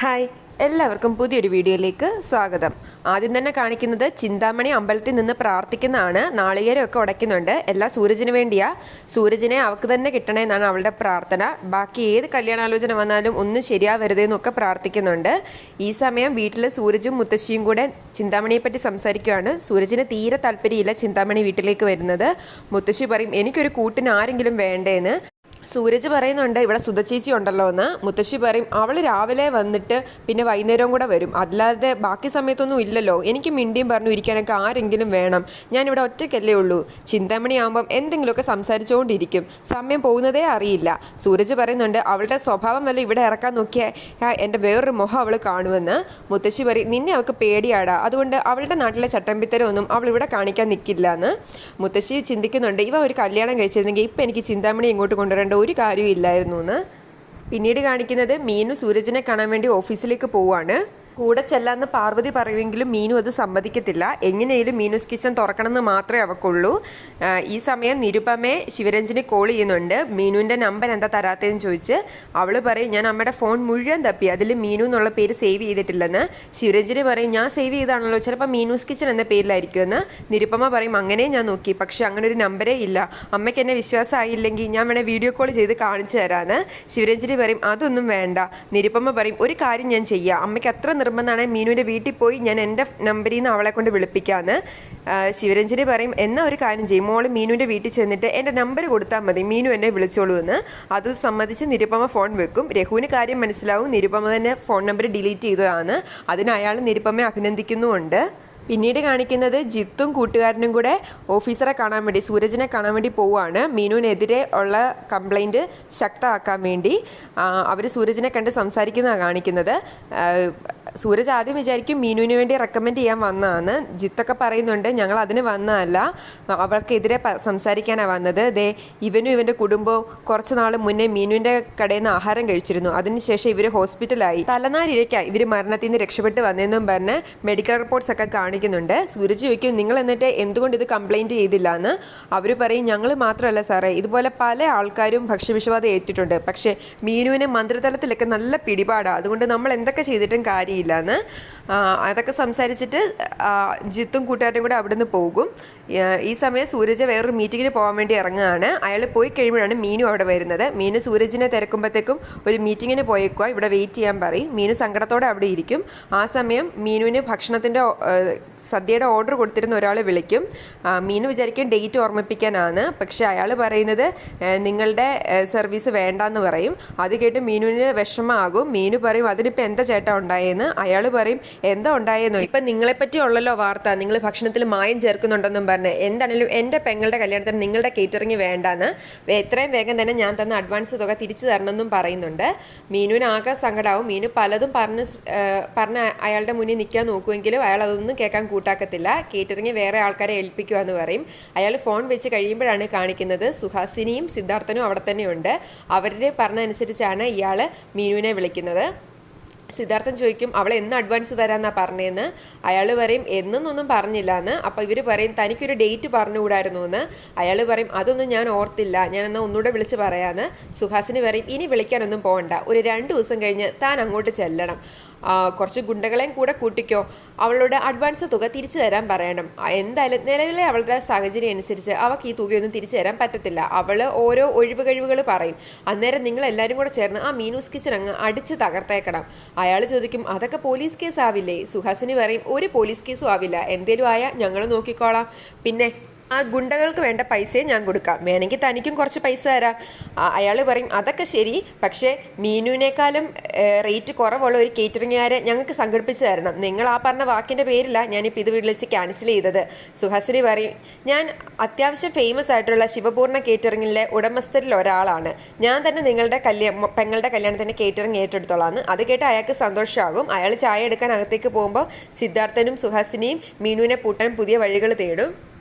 Hi എല്ലാവർക്കും പുതിയൊരു വീഡിയോയിലേക്ക് സ്വാഗതം. ആദ്യം തന്നെ കാണിക്കുന്നത് ചിന്താമണി അമ്പലത്തിൽ നിന്ന് പ്രാർത്ഥിക്കുന്നതാണ്. നാളികേരമൊക്കെ ഉടയ്ക്കുന്നുണ്ട്. എല്ലാ സൂരജിന് വേണ്ടിയാ. സൂരജിനെ അവൾക്ക് തന്നെ കിട്ടണേ എന്നാണ് അവളുടെ പ്രാർത്ഥന. ബാക്കി ഏത് കല്യാണാലോചന വന്നാലും ഒന്നും ശരിയാവരുതെന്നൊക്കെ പ്രാർത്ഥിക്കുന്നുണ്ട്. ഈ സമയം വീട്ടിൽ സൂരജും മുത്തശ്ശിയും കൂടെ ചിന്താമണിയെ പറ്റി സംസാരിക്കുകയാണ് സൂരജിന് തീരെ താല്പര്യമില്ല ചിന്താമണി വീട്ടിലേക്ക് വരുന്നത്. മുത്തശ്ശി പറയും എനിക്കൊരു കൂട്ടിന് ആരെങ്കിലും വേണ്ടേന്ന്. സൂരജ് പറയുന്നുണ്ട് ഇവിടെ സുധചേച്ചി ഉണ്ടല്ലോ എന്ന്. മുത്തശ്ശി പറയും അവൾ രാവിലെ വന്നിട്ട് പിന്നെ വൈകുന്നേരവും കൂടെ വരും. അല്ലാതെ ബാക്കി സമയത്തൊന്നും ഇല്ലല്ലോ. എനിക്ക് മിണ്ടിയും പറഞ്ഞു ഇരിക്കാനൊക്കെ ആരെങ്കിലും വേണം. ഞാൻ ഞാനിവിടെ ഒറ്റയ്ക്കല്ലേ ഉള്ളൂ. ചിന്താമണി ആകുമ്പം എന്തെങ്കിലുമൊക്കെ സംസാരിച്ചുകൊണ്ടിരിക്കും. സമയം പോകുന്നതേ അറിയില്ല. സൂരജ് പറയുന്നുണ്ട് അവളുടെ സ്വഭാവം വല്ല ഇവിടെ ഇറക്കാൻ നോക്കിയാൽ എന്റെ വേറൊരു മുഖം അവൾ കാണുമെന്ന്. മുത്തശ്ശി പറയും നിന്നെ അവൾക്ക് പേടിയാടാ. അതുകൊണ്ട് അവളുടെ നാട്ടിലെ ചട്ടമ്പിത്തരമൊന്നും അവൾ ഇവിടെ കാണിക്കാൻ നിൽക്കില്ല എന്ന്. മുത്തശ്ശി ചിന്തിക്കുന്നുണ്ട് ഇവ ഒരു കല്യാണം കഴിച്ചിരുന്നെങ്കിൽ ഇപ്പം എനിക്ക് ചിന്താമണി ഇങ്ങോട്ട് കൊണ്ടുവരേണ്ട ഒരു കാര്യവും ഇല്ലായിരുന്നു എന്ന് പിന്നീട് കാണിക്കുന്നത് മീനു സൂരജിനെ കാണാൻ വേണ്ടി ഓഫീസിലേക്ക് പോവാണ്. കൂടെ ചെല്ലാന്ന് പാർവതി പറയുമെങ്കിലും മീനു അത് സമ്മതിക്കത്തില്ല. എങ്ങനെയും മീനുസ് കിച്ചൺ തുറക്കണമെന്ന് മാത്രമേ അവക്കുള്ളൂ. ഈ സമയം നിരുപമേ ശിവരഞ്ജിനെ കോൾ ചെയ്യുന്നുണ്ട്. മീനുവിന്റെ നമ്പർ എന്താ തരാത്തതെന്ന് ചോദിച്ച് അവൾ പറയും ഞാൻ അമ്മയുടെ ഫോൺ മുഴുവൻ തപ്പി അതിൽ മീനു എന്നുള്ള പേര് സേവ് ചെയ്തിട്ടില്ലെന്ന്. ശിവരഞ്ജിനെ പറയും ഞാൻ സേവ് ചെയ്താണല്ലോ ചിലപ്പോൾ മീനുസ് കിച്ചൺ എന്ന പേരിലായിരിക്കുമെന്ന് നിരുപമ പറയും അങ്ങനെ ഞാൻ നോക്കി പക്ഷെ അങ്ങനെ ഒരു നമ്പരേ ഇല്ല. അമ്മയ്ക്ക് എന്നെ വിശ്വാസമായില്ലെങ്കിൽ ഞാൻ വേണേൽ വീഡിയോ കോൾ ചെയ്ത് കാണിച്ചു തരാമെന്ന് ശിവരഞ്ജിനി പറയും അതൊന്നും വേണ്ട. നിരുപമ പറയും ഒരു കാര്യം ഞാൻ ചെയ്യാം. അമ്മയ്ക്ക് അത്ര നിർബന്ധമാണ് മീനുവിന്റെ വീട്ടിൽ പോയി ഞാൻ എന്റെ നമ്പറിൽ നിന്ന് അവളെ കൊണ്ട് വിളിപ്പിക്കാമെന്ന് ശിവരഞ്ജനി പറയും എന്നാ ഒരു കാര്യം ചെയ്യും മോൾ മീനുവിന്റെ വീട്ടിൽ ചെന്നിട്ട് എന്റെ നമ്പർ കൊടുത്താൽ മതി മീനു എന്നെ വിളിച്ചോളൂ എന്ന്. അത് സമ്മതിച്ച് നിരുപമ ഫോൺ വെക്കും. രഘുവിന് കാര്യം മനസ്സിലാവും നിരുപമ തന്നെ ഫോൺ നമ്പർ ഡിലീറ്റ് ചെയ്തതാണ്. അതിന് അയാൾ നിരുപമയെ അഭിനന്ദിക്കുന്നുമുണ്ട്. പിന്നീട് കാണിക്കുന്നത് ജിത്തും കൂട്ടുകാരനും കൂടെ ഓഫീസറെ കാണാൻ വേണ്ടി സൂരജിനെ കാണാൻ വേണ്ടി പോവുകയാണ്. മീനുവിനെതിരെ ഉള്ള കംപ്ലൈന്റ് ശക്തമാക്കാൻ വേണ്ടി. അവർ സൂരജിനെ കണ്ട് സംസാരിക്കുന്നതാണ് കാണിക്കുന്നത്. സൂരജ് ആദ്യം വിചാരിക്കും മീനുവിന് വേണ്ടി റെക്കമെൻഡ് ചെയ്യാൻ വന്നതാണ് ജിത്തൊക്കെ പറയുന്നുണ്ട് ഞങ്ങൾ അതിന് വന്നതല്ല. അവൾക്കെതിരെ സംസാരിക്കാനാണ് വന്നത്. ദേ ഇവനും ഇവന്റെ കുടുംബവും കുറച്ച് നാൾ മുന്നേ മീനുവിന്റെ കടയിൽ നിന്ന് ആഹാരം കഴിച്ചിരുന്നു. അതിനുശേഷം ഇവർ ഹോസ്പിറ്റലായി. തലനാരിഴയ്ക്ക ഇവർ മരണത്തിൽ നിന്ന് രക്ഷപ്പെട്ട് വന്നതെന്നും പറഞ്ഞ് മെഡിക്കൽ റിപ്പോർട്ട്സ് ഒക്കെ കാണിക്കുന്നുണ്ട്. സൂരജ് ചോദിക്കും നിങ്ങൾ എന്നിട്ട് എന്തുകൊണ്ട് ഇത് കംപ്ലൈന്റ് ചെയ്തില്ല എന്ന് അവർ പറയും ഞങ്ങൾ മാത്രമല്ല സാറേ. ഇതുപോലെ പല ആൾക്കാരും ഭക്ഷ്യവിഷവാദം ഏറ്റിട്ടുണ്ട്. പക്ഷേ മീനുവിന് മന്ത്രിതലത്തിലൊക്കെ നല്ല പിടിപാടാണ് അതുകൊണ്ട് നമ്മൾ എന്തൊക്കെ ചെയ്തിട്ടും കാര്യമില്ല എന്ന് അതൊക്കെ സംസാരിച്ചിട്ട് ജിത്തും കൂട്ടുകാരും കൂടെ അവിടുന്ന് പോകും. ഈ സമയം സൂരജ് വേറൊരു മീറ്റിങ്ങിന് പോകാൻ വേണ്ടി ഇറങ്ങുകയാണ്. അയാൾ പോയി കഴിയുമ്പോഴാണ് മീനു അവിടെ വരുന്നത്. മീനു സൂരജിനെ തിരക്കുമ്പോഴത്തേക്കും ഒരു മീറ്റിങ്ങിന് പോയേക്കുക ഇവിടെ വെയിറ്റ് ചെയ്യാൻ പറയും. മീനു സങ്കടത്തോടെ അവിടെ ഇരിക്കും. ആ സമയം മീനുവിന് ഭക്ഷണത്തിന്റെ സദ്യയുടെ ഓർഡർ കൊടുത്തിരുന്ന ഒരാൾ വിളിക്കും. മീനു വിചാരിക്കും ഡേറ്റ് ഓർമ്മിപ്പിക്കാനാണ്. പക്ഷെ അയാൾ പറയുന്നത് നിങ്ങളുടെ സർവീസ് വേണ്ടാന്ന് പറയും. അത് കേട്ട് മീനുവിന് വിഷമമാകും. മീനു പറയും അതിനിപ്പോൾ എന്താ ചേട്ടാ ഉണ്ടായെന്ന്? അയാൾ പറയും എന്താ ഉണ്ടായെന്നോ? ഇപ്പം നിങ്ങളെപ്പറ്റി ഉള്ളല്ലോ വാർത്ത. നിങ്ങൾ ഭക്ഷണത്തിൽ മായം ചേർക്കുന്നുണ്ടെന്നും പറഞ്ഞ്. എന്താണെങ്കിലും എന്റെ പെങ്ങളുടെ കല്യാണത്തിന് നിങ്ങളുടെ കേറ്ററിങ് വേണ്ടാന്ന്. എത്രയും വേഗം തന്നെ ഞാൻ തന്ന അഡ്വാൻസ് തുക തിരിച്ചു തരണമെന്നും പറയുന്നുണ്ട്. മീനുവിന് ആകെ സങ്കടമാവും മീനു പലതും പറഞ്ഞ് പറഞ്ഞ് അയാളുടെ മുന്നിൽ നിൽക്കാൻ നോക്കുമെങ്കിലും അയാൾ അതൊന്നും കേൾക്കാൻ കൂട്ടാക്കത്തില്ല. കേറ്ററിംഗ് വേറെ ആൾക്കാരെ ഏൽപ്പിക്കുക എന്ന് പറയും. അയാൾ ഫോൺ വെച്ച് കഴിയുമ്പോഴാണ് കാണിക്കുന്നത്. സുഹാസിനിയും സിദ്ധാർത്ഥനും അവിടെ തന്നെയുണ്ട്. അവരുടെ പറഞ്ഞ അനുസരിച്ചാണ് ഇയാൾ മീനുവിനെ വിളിക്കുന്നത്. സിദ്ധാർത്ഥൻ ചോദിക്കും അവൾ എന്ന് അഡ്വാൻസ് തരാമെന്നാണ് പറഞ്ഞതെന്ന് അയാൾ പറയും എന്നൊന്നും പറഞ്ഞില്ല എന്ന് അപ്പോൾ ഇവർ പറയും തനിക്കൊരു ഡേറ്റ് പറഞ്ഞുകൂടായിരുന്നു എന്ന് അയാൾ പറയും അതൊന്നും ഞാൻ ഓർത്തില്ല. ഞാൻ എന്നാൽ ഒന്നുകൂടെ വിളിച്ച് പറയാമെന്ന് സുഹാസിന് പറയും ഇനി വിളിക്കാനൊന്നും പോകണ്ട ഒരു രണ്ട് ദിവസം കഴിഞ്ഞ് താൻ അങ്ങോട്ട് ചെല്ലണം. കുറച്ച് ഗുണ്ടകളെയും കൂടെ കൂട്ടിക്കോ. അവളോട് അഡ്വാൻസ് തുക തിരിച്ചു തരാൻ പറയണം. എന്തായാലും നിലവിലെ അവളുടെ സാഹചര്യം അനുസരിച്ച് അവൾക്ക് ഈ തുകയൊന്നും തിരിച്ചു തരാൻ പറ്റത്തില്ല. അവൾ ഓരോ ഒഴിവ് കഴിവുകൾ പറയും. അന്നേരം നിങ്ങൾ എല്ലാവരും കൂടെ ചേർന്ന് ആ മീനൂസ് കിച്ചൺ അങ്ങ് അടിച്ച് തകർത്തേക്കണം. അയാൾ ചോദിക്കും അതൊക്കെ പോലീസ് കേസ് ആവില്ലേ സുഹാസിനി പറയും ഒരു പോലീസ് കേസും ആവില്ല. എന്തേലും ആയാൽ ഞങ്ങൾ നോക്കിക്കോളാം. പിന്നെ ആ ഗുണ്ടകൾക്ക് വേണ്ട പൈസയും ഞാൻ കൊടുക്കാം. വേണമെങ്കിൽ തനിക്കും കുറച്ച് പൈസ തരാം. അയാൾ പറയും അതൊക്കെ ശരി. പക്ഷേ മീനുവിനേക്കാളും റേറ്റ് കുറവുള്ള ഒരു കേറ്ററിംഗുകാരെ ഞങ്ങൾക്ക് സംഘടിപ്പിച്ച് തരണം. നിങ്ങൾ ആ പറഞ്ഞ വാക്കിന്റെ പേരിലാണ് ഞാനിപ്പോൾ ഇത് വിളിച്ച് ക്യാൻസൽ ചെയ്തത്. സുഹസിനി പറയും ഞാൻ അത്യാവശ്യം ഫേമസ് ആയിട്ടുള്ള ശിവപൂർണ കേറ്ററിംഗിലെ ഉടമസ്ഥരിൽ ഒരാളാണ്. ഞാൻ തന്നെ നിങ്ങളുടെ കല്യാണം പെങ്ങളുടെ കല്യാണത്തിന് കേറ്ററിംഗ് ഏറ്റെടുത്തോളാന്ന്. അത് കേട്ട് അയാൾക്ക് സന്തോഷമാകും. അയാൾ ചായ എടുക്കാൻ അകത്തേക്ക് പോകുമ്പോൾ സിദ്ധാർത്ഥനും സുഹാസിനിയും മീനുവിനെ പൂട്ടാൻ പുതിയ വഴികൾ തേടും.